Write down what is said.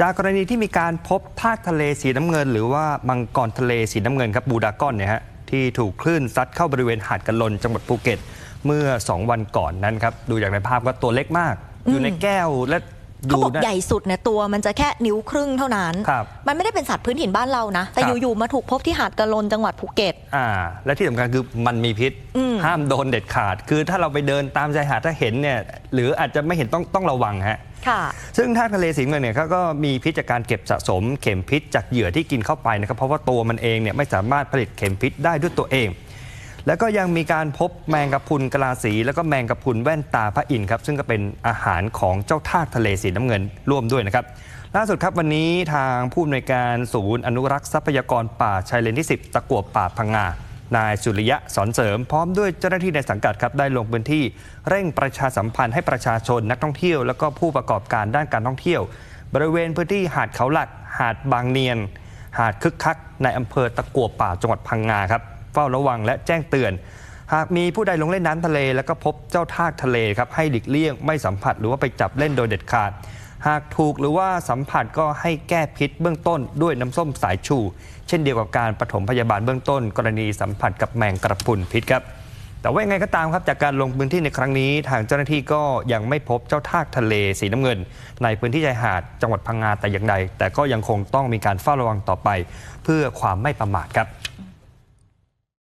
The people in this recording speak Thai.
จากกรณีที่มีการพบทากทะเลสีน้ำเงิน หรือว่ามังกรทะเลสีน้ำเงินครับบูดากอนเนี่ยฮะที่ถูกคลื่นซัดเข้าบริเวณหาดกะลนจังหวัดภูเก็ต เมื่อ 2 วันก่อนนั้นครับ ดูจากในภาพก็ตัวเล็กมาก อยู่ในแก้วและ เขาดูบอกนะใหญ่สุดเนี่ยตัวมันจะแค่นิ้วครึ่งเท่านั้น ครับ มันไม่ได้เป็นสัตว์พื้นถิ่นบ้านเรานะ แต่ครับ อยู่ๆมาถูกพบที่หาดกะลนจังหวัดภูเก็ต อ่า และที่สำคัญคือมันมีพิษ อืม ห้ามโดนเด็ดขาด คือถ้าเราไปเดินตามชายหาดถ้าเห็นเนี่ย หรืออาจจะไม่เห็นต้องต้องระวังฮะ ค่ะ ซึ่งทากทะเลสีน้ำเงินเนี่ยเขาก็มีพิษจากการเก็บสะสมเข็มพิษจากเหยื่อที่กินเข้าไปนะครับเพราะว่าตัวมันเองเนี่ยไม่สามารถผลิตเข็มพิษได้ด้วยตัวเอง แล้วก็ยังมีการพบแมงกะพรุนกะลาสี แล้วก็แมงกะพรุนแว่นตาพระอินทร์ครับซึ่งก็เป็นอาหารของเจ้าทากทะเลสีน้ำเงินร่วมด้วยนะครับล่าสุดครับวันนี้ทางผู้อำนวยการศูนย์อนุรักษ์ทรัพยากรป่าชายเลนที่ 10 ตะกัวป่าพังงานายสุริยะสอนเสริมพร้อมด้วยเจ้าหน้าที่ในสังกัดครับได้ลงพื้นที่เร่งประชาสัมพันธ์ให้ประชาชนนักท่องเที่ยว แล้วก็ผู้ประกอบการด้านการท่องเที่ยว บริเวณพื้นที่หาดเขาหลัก หาดบางเนียน หาดคึกคัก ในอำเภอตะกัวป่าจังหวัดพังงาครับ ฝ้าระวังและแจ้งเตือน หากมีผู้ใดลงเล่นน้ำทะเล แล้วก็พบเจ้าทากทะเลครับให้หลีกเลี่ยงไม่สัมผัสหรือว่าไปจับเล่นโดยเด็ดขาด หากถูกหรือว่าสัมผัสก็ให้แก้พิษเบื้องต้นด้วยน้ำส้มสายชู เช่นเดียวกับการปฐมพยาบาลเบื้องต้น กรณีสัมผัสกับแมงกระพุนพิษครับแต่ว่ายังไงก็ตามครับจากการลงพื้นที่ในครั้งนี้ ทางเจ้าหน้าที่ก็ยังไม่พบเจ้าทากทะเลสีน้ำเงิน ในพื้นที่ชายหาดจังหวัดพังงาแต่อย่างใด แต่ก็ยังคงต้องมีการเฝ้าระวังต่อไป เพื่อความไม่ประมาทครับ